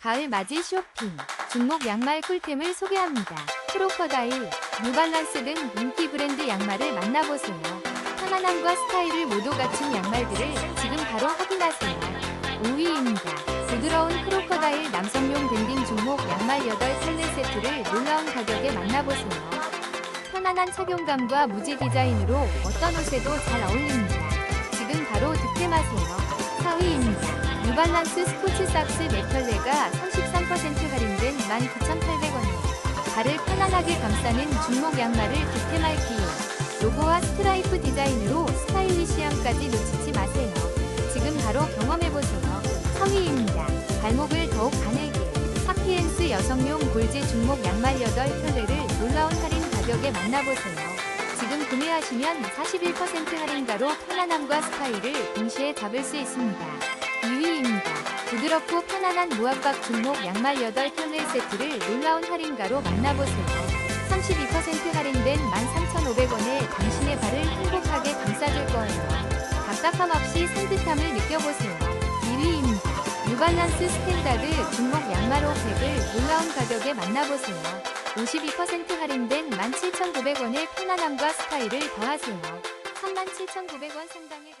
가을 맞이 쇼핑, 중목 양말 꿀템을 소개합니다. 크로커다일, 뉴발란스 등 인기 브랜드 양말을 만나보세요. 편안함과 스타일을 모두 갖춘 양말들을 지금 바로 확인하세요. 5위입니다. 부드러운 크로커다일 남성용 밴딩 중목 양말 8켤레 세트를 놀라운 가격에 만나보세요. 편안한 착용감과 무지 디자인으로 어떤 옷에도 잘 어울립니다. 뉴발란스 스포츠 삭스 네켤레가 33% 할인된 19,800원에 발을 편안하게 감싸는 중목 양말을 득템할 기회. 로고와 스트라이프 디자인으로 스타일리시함까지 놓치지 마세요. 지금 바로 경험해보세요. 3위입니다. 발목을 더욱 가늘게. 사피엔스 여성용 골지 중목 양말 8켤레를 놀라운 할인 가격에 만나보세요. 지금 구매하시면 41% 할인가로 편안함과 스타일을 동시에 잡을 수 있습니다. 2위입니다. 부드럽고 편안한 무압박 중목 양말 8켤레 세트를 놀라운 할인가로 만나보세요. 32% 할인된 13,500원에 당신의 발을 행복하게 감싸줄 거예요. 답답함 없이 산뜻함을 느껴보세요. 1위입니다. 뉴발란스 스탠다드 중목 양말 5팩을 놀라운 가격에 만나보세요. 52% 할인된 17,900원의 편안함과 스타일을 더하세요. 37,900원 상당의